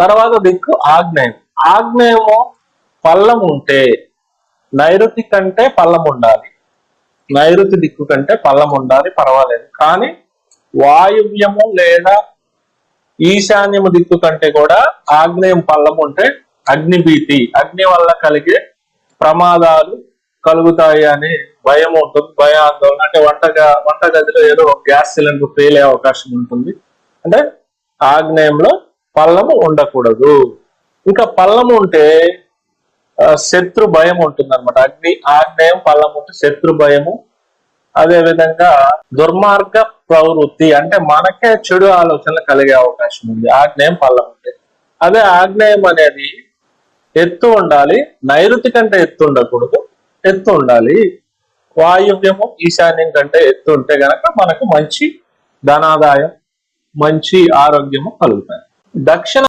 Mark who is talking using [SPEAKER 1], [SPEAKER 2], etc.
[SPEAKER 1] తర్వాత దిక్కు ఆగ్నేయం. ఆగ్నేయము పల్లం ఉంటే నైరుతి కంటే పల్లం ఉండాలి. నైరుతి దిక్కు కంటే పల్లం ఉండాలి పర్వాలేదు. కానీ వాయువ్యము లేదా ఈశాన్యము దిక్కు కంటే కూడా ఆగ్నేయం పల్లం ఉంటే అగ్నిభీతి అగ్ని వల్ల కలిగే ప్రమాదాలు కలుగుతాయి అని భయం ఉంటుంది భయాందోళన అంటే వంటగా వంట గదిలో ఏదో ఒక గ్యాస్ సిలిండర్ పేలే అవకాశం ఉంటుంది. అంటే ఆగ్నేయంలో పల్లము ఉండకూడదు. ఇంకా పల్లము ఉంటే శత్రు భయం ఉంటుంది అనమాట అగ్ని ఆగ్నేయం పల్లం ఉంటే శత్రు భయము. అదే విధంగా దుర్మార్గ ప్రవృత్తి అంటే మనకే చెడు ఆలోచనలు కలిగే అవకాశం ఉంది. ఆగ్నేయం పల్లం ఉంటే. అదే ఆగ్నేయం అనేది ఎత్తు ఉండాలి. నైరుతి కంటే ఎత్తు ఉండకూడదు. ఎత్తు ఉండాలి. వాయువ్యము ఈశాన్యం కంటే ఎత్తు ఉంటే గనక మనకు మంచి ధనాదాయం మంచి ఆరోగ్యము కలుగుతాయి. దక్షిణ